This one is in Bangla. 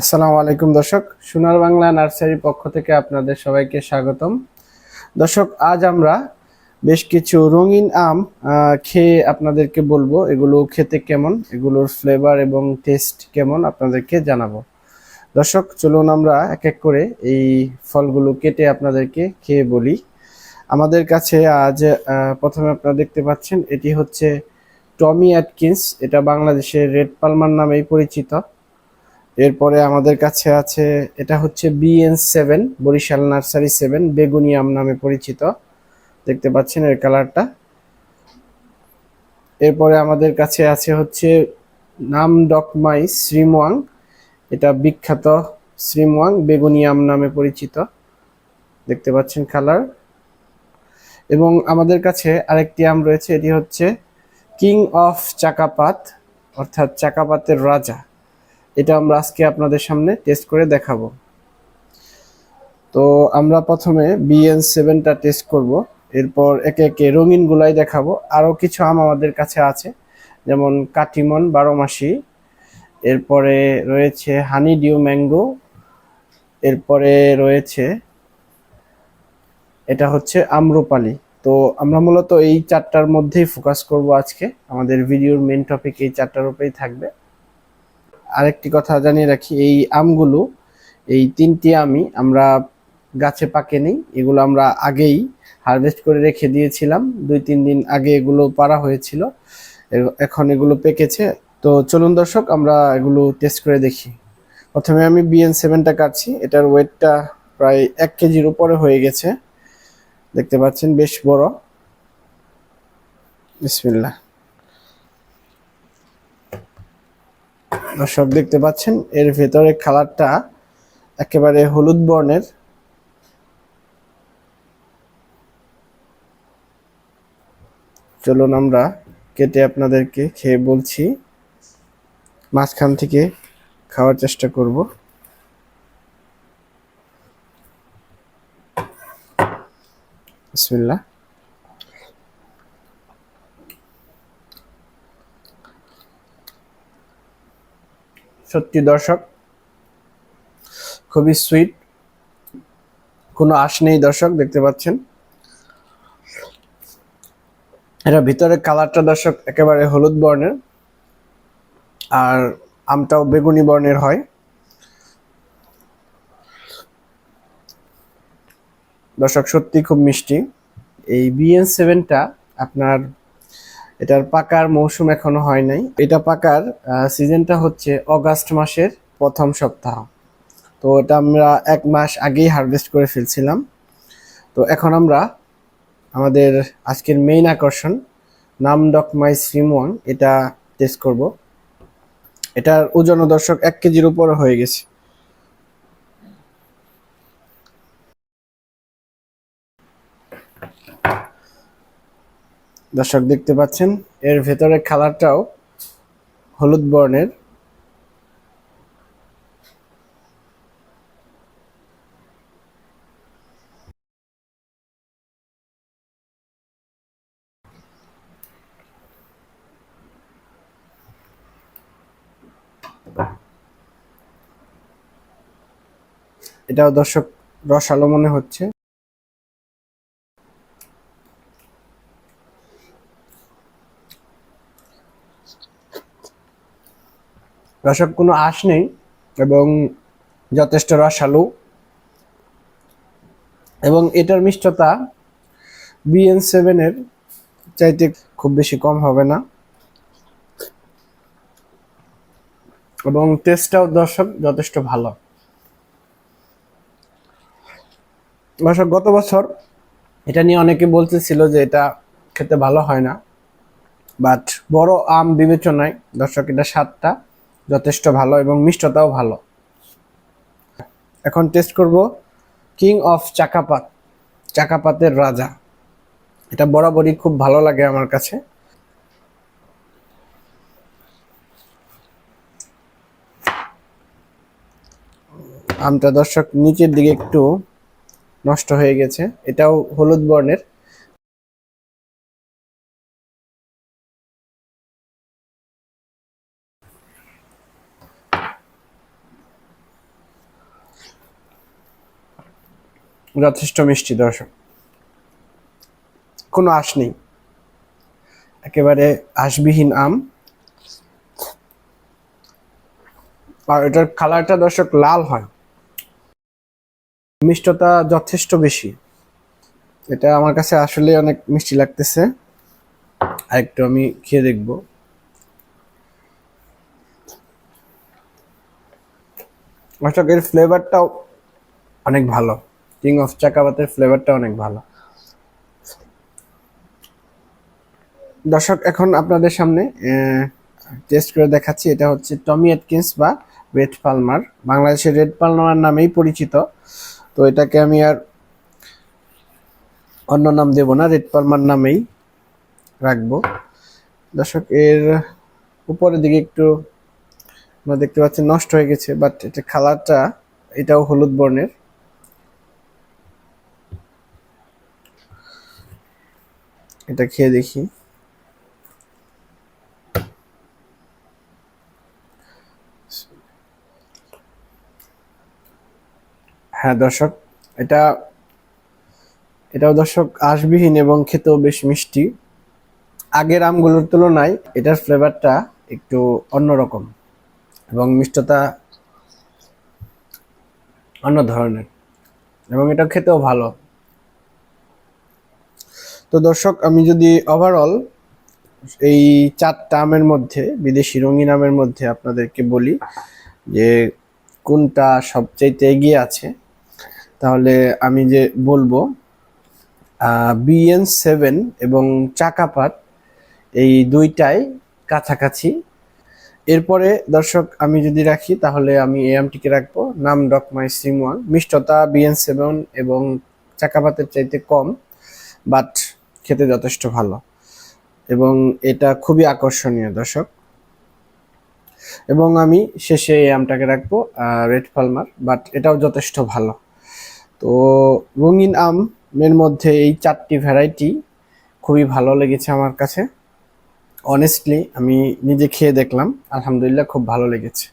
আসসালামু আলাইকুম দর্শক, সোনার বাংলা নার্সারির পক্ষ থেকে আপনাদের সবাইকে স্বাগতম। দর্শক, আজ আমরা বেশ কিছু রঙিন আম খেয়ে আপনাদেরকে বলব, এগুলো খেতে কেমন, এগুলোর ফ্লেভার এবং টেস্ট কেমন আপনাদেরকে জানাব। দর্শক, চলুন আমরা এক এক করে এই ফলগুলো কেটে আপনাদেরকে খেয়ে বলি। আমাদের কাছে আজ প্রথমে আপনারা দেখতে পাচ্ছেন, এটি হচ্ছে টমি অ্যাটকিন্স, এটা বাংলাদেশের রেড পালমার নামেই পরিচিত। এরপরে আমাদের কাছে আছে, এটা হচ্ছে BN seven Barishal nursery seven বেগুনিয়াম নামে পরিচিত। দেখতে পাচ্ছেন এর কালারটা। এরপরে আমাদের কাছে আছে হচ্ছে নাম ডকমাই শ্রীমোয়াং, এটা বিখ্যাত শ্রীমোয়াং বেগুনিয়াম নামে পরিচিত। দেখতে পাচ্ছেন কালার। এবং আমাদের কাছে আরেকটি আম রয়েছে, এটি হচ্ছে কিং অফ চাকাপাত, অর্থাৎ চাকাপাতের রাজা। এটা আমরা আজকে আপনাদের সামনে টেস্ট করে দেখাবো। তো আমরা প্রথমে বিএন সেভেনটা টেস্ট করব, এরপর একে একে রঙিন গুলাই দেখাবো। আরও কিছু আম আমাদের কাছে আছে, যেমন কাটিমন বারো মাসি এরপরে রয়েছে হানি ডিউ ম্যাঙ্গো, এরপরে রয়েছে এটা হচ্ছে আম্রপালি। তো আমরা মূলত এই চারটার মধ্যেই ফোকাস করব আজকে, আমাদের ভিডিওর মেন টপিক এই চারটার উপরেই থাকবে। আরেকটি কথা জানিয়ে রাখি, এই আমগুলো, এই তিনটি আমি আমরা গাছে পাকে নেই, এগুলো আমরা আগেই হারভেস্ট করে রেখে দিয়েছিলাম। দুই, তিন দিন আগে এগুলো পারা হয়েছিল এখন এগুলো পেকেছে। তো চলুন দর্শক, আমরা এগুলো টেস্ট করে দেখি। প্রথমে আমি বিএন সেভেনটা কাটছি, এটার ওয়েটটা প্রায় এক কেজির উপরে হয়ে গেছে। দেখতে পাচ্ছেন, বেশ বড়। বিসমিল্লাহ। দর্শক দেখতে পাচ্ছেন। এর ভেতরে কালারটা একেবারে হলুদ বর্ণের। চলুন আমরা কেটে আপনাদেরকে খেয়ে বলছি। মাঝখান থেকে খাওয়ার চেষ্টা করব। বিসমিল্লাহ। সত্যি দর্শক। খুবই সুইট কোনো আশ নেই দর্শক, দেখতে পাচ্ছেন। এটা ভিতরে কালারটা দর্শক একেবারে হলুদ বর্ণের। আর আমটাও বেগুনি বর্ণের হয়। দর্শক সত্যি খুব মিষ্টি। এই বিএন সেভেনটা আপনার এটার পাকার মৌসুম এখনও হয় নাই। এটা পাকার সিজনটা হচ্ছে অগাস্ট মাসের প্রথম সপ্তাহ। তো এটা আমরা এক মাস আগেই হারভেস্ট করে ফেলছিলাম। তো এখন আমরা আমাদের আজকের মেইন আকর্ষণ, নাম ডক মাই শ্রিমওয়াং এটা টেস্ট করব। এটার ওজন দর্শক এক কেজির উপরে হয়ে গেছে। দর্শক দেখতে পাচ্ছেন এর ভেতরে কালারটাও হলুদ বর্ণের। এটাও দর্শক রসালো মনে হচ্ছে। রসক কোনো আঁশ নেই এবং যথেষ্ট রসালো। এবং এটার মিষ্টতা বিএন সেভেনের চাইতে খুব বেশি কম হবে না। এবং টেস্টটাও দর্শক যথেষ্ট ভালো। দর্শক, গত বছর এটা নিয়ে অনেকে বলতেছিল যে এটা খেতে ভালো হয় না বাট বড় আম বিবেচনায় দর্শক এটা স্বাদটা যথেষ্ট ভালো এবং মিষ্টতাও ভালো। এখন টেস্ট করব কিং অফ চাকাপাত চাকাপাতের রাজা। এটা বরাবরই খুব ভালো লাগে আমার কাছে। আমটা দর্শক নিচের দিকে একটু নষ্ট হয়ে গেছে। এটাও হলুদ বর্ণের। যথেষ্ট মিষ্টি, দর্শক। কোনো আঁশ নেই। একেবারে আঁশবিহীন আম। আর এটার কালারটা, দর্শক, লাল হয়। মিষ্টতা যথেষ্ট বেশি। এটা আমার কাছে আসলে অনেক মিষ্টি লাগতেছে। আর একটু আমি খেয়ে দেখব। দর্শক, এর ফ্লেভারটাও অনেক ভালো। কিং অফ চাকাবাতের ফ্লেভারটা অনেক ভালো। দর্শক, এখন আপনাদের সামনে টেস্ট করে দেখাচ্ছি। এটা হচ্ছে টমি এটকিন্স বা রেড পালমার বাংলাদেশের রেড পালমার নামেই পরিচিত। তো এটাকে আমি আর অন্য নাম দেব না রেড পালমার নামেই রাখব। দর্শক, এর উপরের দিকে একটু আমরা দেখতে পাচ্ছি, নষ্ট হয়ে গেছে বাট এটা খালারটা এটাও হলুদ বর্ণের। এটা খেয়ে দেখি। হ্যাঁ দর্শক, এটা, এটাও দর্শক আঁশবিহীন এবং খেতেও বেশ মিষ্টি। আগের আমগুলোর তুলনায় এটার ফ্লেভারটা একটু অন্যরকম এবং মিষ্টতা অন্য ধরনের এবং এটা খেতেও ভালো। তো দর্শক, আমি যদি ওভারঅল এই চারটা আমের মধ্যে, বিদেশি রঙিন আমের মধ্যে আপনাদেরকে বলি যে কোনটা সবচাইতে এগিয়ে আছে, তাহলে আমি যে বলব বিএন সেভেন এবং চাকাপাত এই দুইটাই কাছাকাছি। এরপরে দর্শক, আমি যদি রাখি, তাহলে আমি এই আমটিকে রাখব, নাম ডকমাই সিমওয়ান মিষ্টতা বিএন সেভেন এবং চাকাপাতের চাইতে কম বাট খেতে যথেষ্ট ভালো। এবং এটা খুবই আকর্ষণীয় দর্শক। এবং আমি শেষে এই আমটাকে রাখব রেড পালমার বাট এটাও যথেষ্ট ভালো। তো রঙিন আমের মধ্যে এই চারটি ভ্যারাইটি খুবই ভালো লেগেছে আমার কাছে। অনেস্টলি আমি নিজে খেয়ে দেখলাম, আলহামদুলিল্লাহ খুব ভালো লেগেছে।